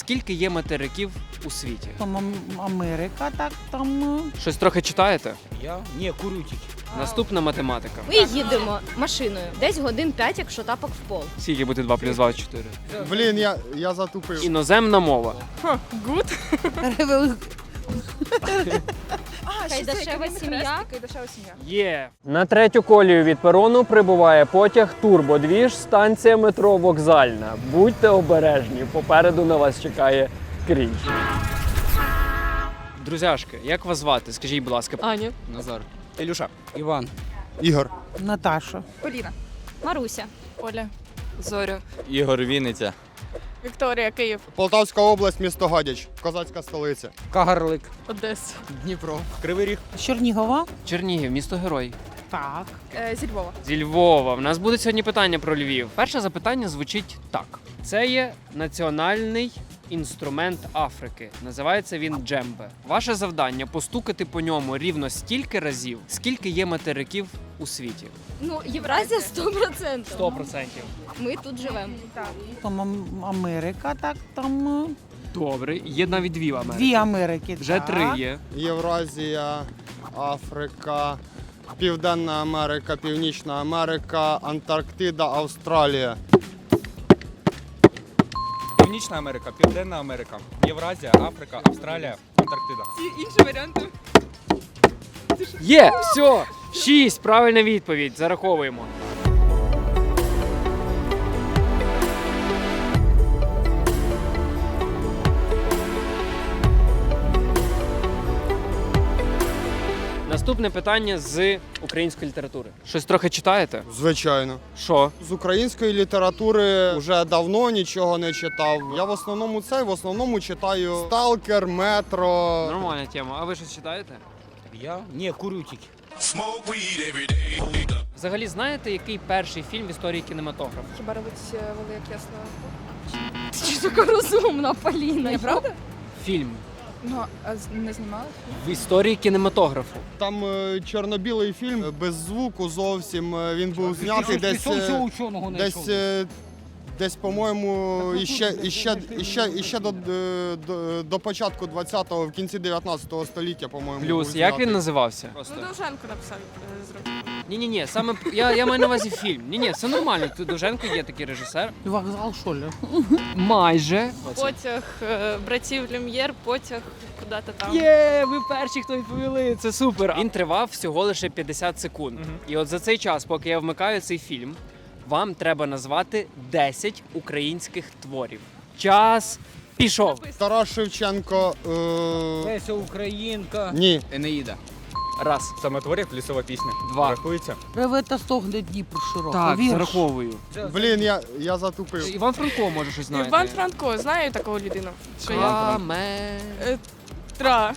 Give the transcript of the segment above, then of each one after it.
Скільки є материків у світі? Там Ам- Америка, так там. е, Щось трохи читаєте? Я? Ні, курю тільки. Наступна математика. Ми їдемо машиною. Десь годин 5, якщо тапок в пол. Скільки буде 2 плюс 2 4? Блін, я, я затупив. Іноземна мова. Кайдашева сім'я. Є. На третю колію від перону прибуває потяг Турбодвіж, станція метро Вокзальна. Будьте обережні, попереду на вас чекає крінж. Друзяшки, як вас звати? Скажіть, будь ласка. Аня. Назар. Ілюша. Іван. Ігор. Наташа. Поліна. Маруся. Оля. Зоря. Ігор Вінниця. Вікторія, Київ. Полтавська область, місто Гадяч, козацька столиця. Кагарлик. Одеса. Дніпро. Кривий Ріг. Чернігова. Чернігів, місто герой. Так. Е, зі Львова. Зі Львова. В нас будуть сьогодні питання про Львів. Перше запитання звучить так: це є національний інструмент Африки. Називається він джембе. Ваше завдання постукати по ньому рівно стільки разів, скільки є материків у світі. Ну, Євразія 100%. 100%. Ми тут живемо. Там Ам- Америка, так там. е, Добре, є навіть дві Америки. Дві Америки. Вже так. три є. Євразія, Африка, Південна Америка, Північна Америка, Антарктида, Австралія. Північна Америка, Південна Америка, Євразія, Африка, Австралія, Антарктида. Інші варіанти. Є! Все! Шість! Правильна відповідь. Зараховуємо. Наступне питання з української літератури. Щось трохи читаєте? Звичайно. Що? З української літератури вже давно нічого не читав. Я в основному це, в основному читаю Сталкер, Метро. Нормальна тема. А ви щось читаєте? Я? Ні, курю тільки. Взагалі знаєте, який перший фільм в історії кінематографу? Хіба робить велик ясно? Ти чи така розумна, Поліна? Правда? Фільм Ну, а не знімали? в історії кінематографу. Там е, чорно-білий фільм е, без звуку зовсім. е, Він був знятий десь. е, Десь, е, десь, по-моєму, іще, іще, іще, іще до, е, до, до початку 20-го, в кінці 19-го століття, по-моєму. Плюс, був як він знятий. називався? Просто. Ну, Довженко написав е, зробив. Ні, ні, ні, саме я, я маю на увазі фільм. Ні, ні, все нормально. Тут Довженко є такий режисер. Вокзал, що ли? Майже. Потяг е, братів Люм'єр, потяг куди-то там. Є, ви перші, хто відповіли. Це супер. Він тривав всього лише 50 секунд. І от за цей час, поки я вмикаю цей фільм, вам треба назвати 10 українських творів. Час пішов. Тарас Шевченко. Е... Леся Українка. Ні. Енеїда. Раз. Саме творів лісова пісня. Два. Рахується. Реве та стогне Дніпр широко. Так, Вірш. зараховую. Блін, я, я затупив. Іван Франко може щось знає. Іван Франко, знаю такого людину. Що я? Каме. Е, Тра.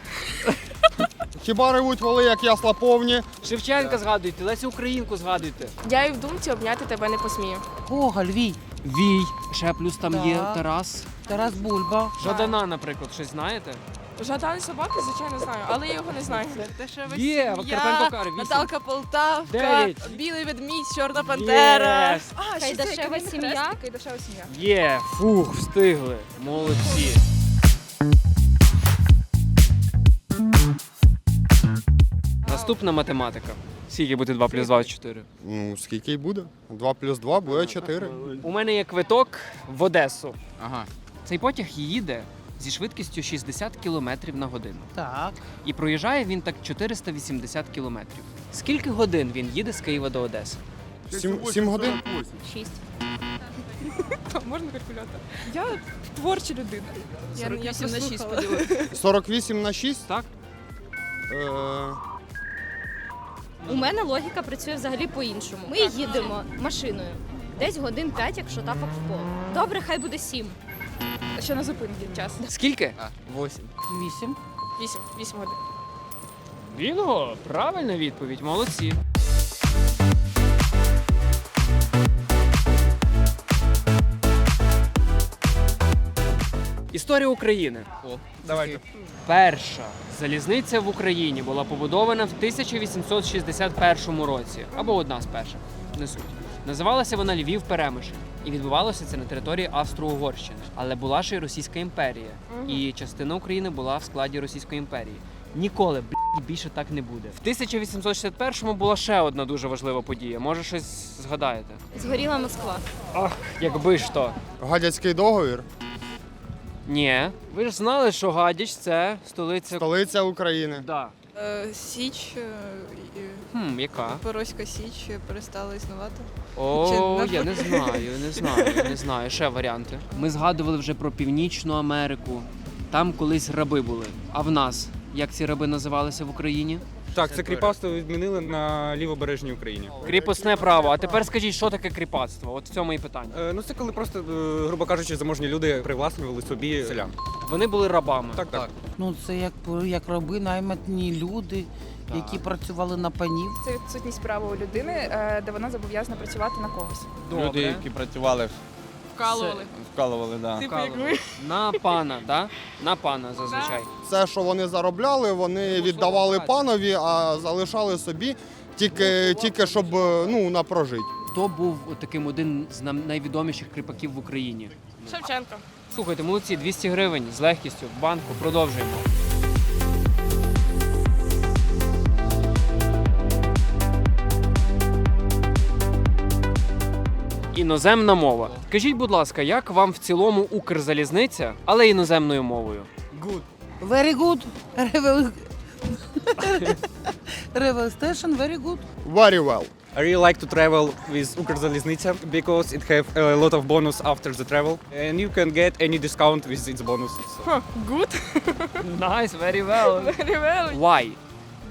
Хіба ревуть воли, як ясла повні? Шевченка згадуйте, Лесю Українку згадуйте. Я і в думці обняти тебе не посмію. Гоголь, Вій. Вій. Ще плюс там є Так. Тарас. Тарас Бульба. Жадана, наприклад, щось знаєте? Жадан собаки, звичайно, знаю, але я його не знаю. Є, Карпенко Кари, вісім. Наталка Полтавка, Дев'ять. Білий ведмідь, Чорна пантера. Єс. А, Кайдашева сім'я. Кайдашева сім'я. Є, фух, встигли. Молодці. Наступна математика. Скільки буде 2 плюс 2 4? Ну, скільки й буде? 2 плюс 2 буде 4. У мене є квиток в Одесу. Ага. Цей потяг їде зі швидкістю 60 км на годину. Так. І проїжджає він так 480 км. Скільки годин він їде з Києва до Одеси? 7, 7 годин? Шість. Можна калькулятор? Я творча людина. Я, я 48 на 6 поділила. 48 на 6? Так? Е, У мене логіка працює взагалі по-іншому. Ми їдемо машиною. Десь годин 5, якщо тапок в пол. Добре, хай буде 7. Ще на зупинки час. Скільки? Восім. Вісім. Вісім. Вісім годин. Вінго, правильна відповідь, молодці. Історія України. О, давайте. Перша залізниця в Україні була побудована в 1861 році, або одна з перших, не суть. Називалася вона Львів Перемишль. І відбувалося це на території Австро-Угорщини. Але була ще й Російська імперія. І частина України була в складі Російської імперії. Ніколи блядь, більше так не буде. В 1861-му була ще одна дуже важлива подія. Може, щось згадаєте? Згоріла Москва. Ах, якби ж то. Гадяцький договір, Ні. Ви ж знали, що Гадяч це столиця. столиця України. Да. Е, Січ, е, і Хм, яка? Запорозька Січ перестала існувати. О, Чи я не знаю, не знаю, не знаю. Ще варіанти. Ми згадували вже про Північну Америку. Там колись раби були. А в нас як ці раби називалися в Україні? Так, це кріпацтво відмінили на лівобережній Україні. Кріпосне право. А тепер скажіть, що таке кріпацтво? От в цьому і питання. Е, Ну це коли просто, е, грубо кажучи, заможні люди привласнювали собі селян. Вони були рабами. Так, так. Ну це як, як раби, найматні люди, Так. які працювали на панів. Це відсутність права у людини, е, де вона зобов'язана працювати на когось. Добре. Люди, які працювали, Вкалували. вкалували, да. Типу, як ви. На пана, да? На пана зазвичай. Все, що вони заробляли, вони віддавали панові, а залишали собі тільки, тільки щоб ну, на прожить. Хто був таким один з нам- найвідоміших кріпаків в Україні? Шевченко. Слухайте, молодці, 200 гривень з легкістю в банку. Продовжуємо. Іноземна мова. Скажіть, будь ласка, як вам в цілому Укрзалізниця, але іноземною мовою? Good. Very good. Revel... Revel Station, very good. Very well. I really like to travel with Укрзалізниця because it have a lot of bonus after the travel and you can get any discount with its bonus. So- Huh, good. Nice, very well. Very well. Why?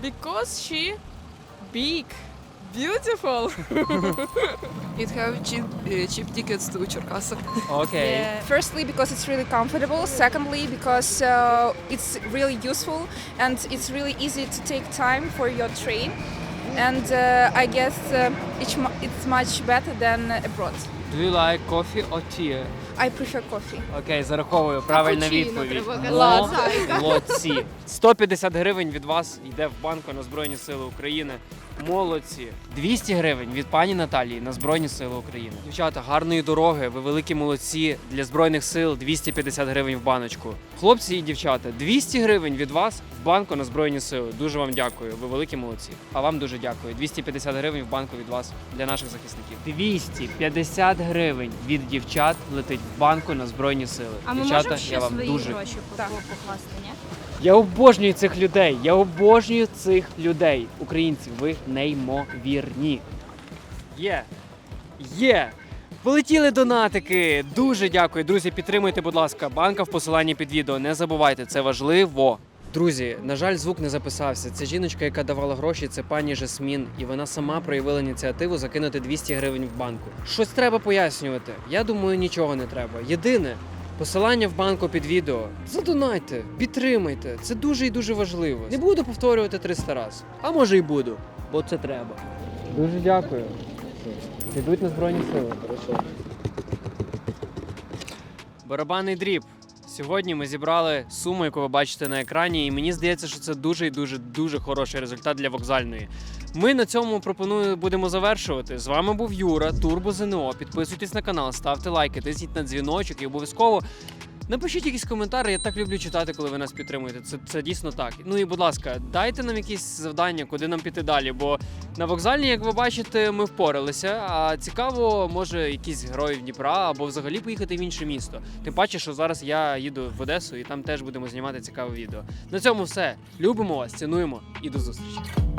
Because she big. Beautiful. It have cheap, uh, cheap tickets to Черкасах. Окей. Firstly, because it's really comfortable. Secondly, because uh, it's really useful and it's really easy to take time for your train. And uh, I guess uh, it's, mu- it's much better than abroad. Do you like coffee or tea? I prefer coffee. Окей, зараховую. Правильна Капучино відповідь. треба казати. Молодці. 150 гривень від вас йде в банку на Збройні Сили України. Молодці. 200 гривень від пані Наталії на Збройні Сили України. Дівчата, гарної дороги. Ви великі молодці. Для Збройних сил 250 гривень в баночку. Хлопці і дівчата, 200 гривень від вас в банку на Збройні Сили. Дуже вам дякую. Ви великі молодці. А вам дуже дякую. 250 гривень в банку від вас для наших захисників. 250 гривень від дівчат летить в банку на Збройні Сили. А ми Дівчата, можемо ще я вам свої дуже гроші по- покласти, ні? я обожнюю цих людей. Я обожнюю цих людей. Українці, ви неймовірні. Є. Є. Полетіли донатики. Дуже дякую. Друзі, підтримуйте, будь ласка, банка в посиланні під відео. Не забувайте, це важливо. Друзі, на жаль, звук не записався. Це жіночка, яка давала гроші, це пані Жасмін, і вона сама проявила ініціативу закинути 200 гривень в банку. Щось треба пояснювати. Я думаю, нічого не треба. Єдине, Посилання в банку під відео. Задонайте, підтримайте. Це дуже і дуже важливо. Не буду повторювати 300 разів. А може і буду, бо це треба. Дуже дякую. Йдуть на Збройні сили. Хорошо. Барабанний дріб. Сьогодні ми зібрали суму, яку ви бачите на екрані, і мені здається, що це дуже і дуже дуже хороший результат для вокзальної. Ми на цьому пропоную будемо завершувати. З вами був Юра, Турбо ЗНО. Підписуйтесь на канал, ставте лайки, тисніть на дзвіночок і обов'язково Напишіть якісь коментарі, я так люблю читати, коли ви нас підтримуєте. Це, це дійсно так. Ну і будь ласка, дайте нам якісь завдання, куди нам піти далі. Бо на вокзальні, як ви бачите, ми впоралися. А цікаво, може, якісь герої Дніпра або взагалі поїхати в інше місто. Тим паче, що зараз я їду в Одесу і там теж будемо знімати цікаве відео. На цьому все. Любимо вас, цінуємо і до зустрічі.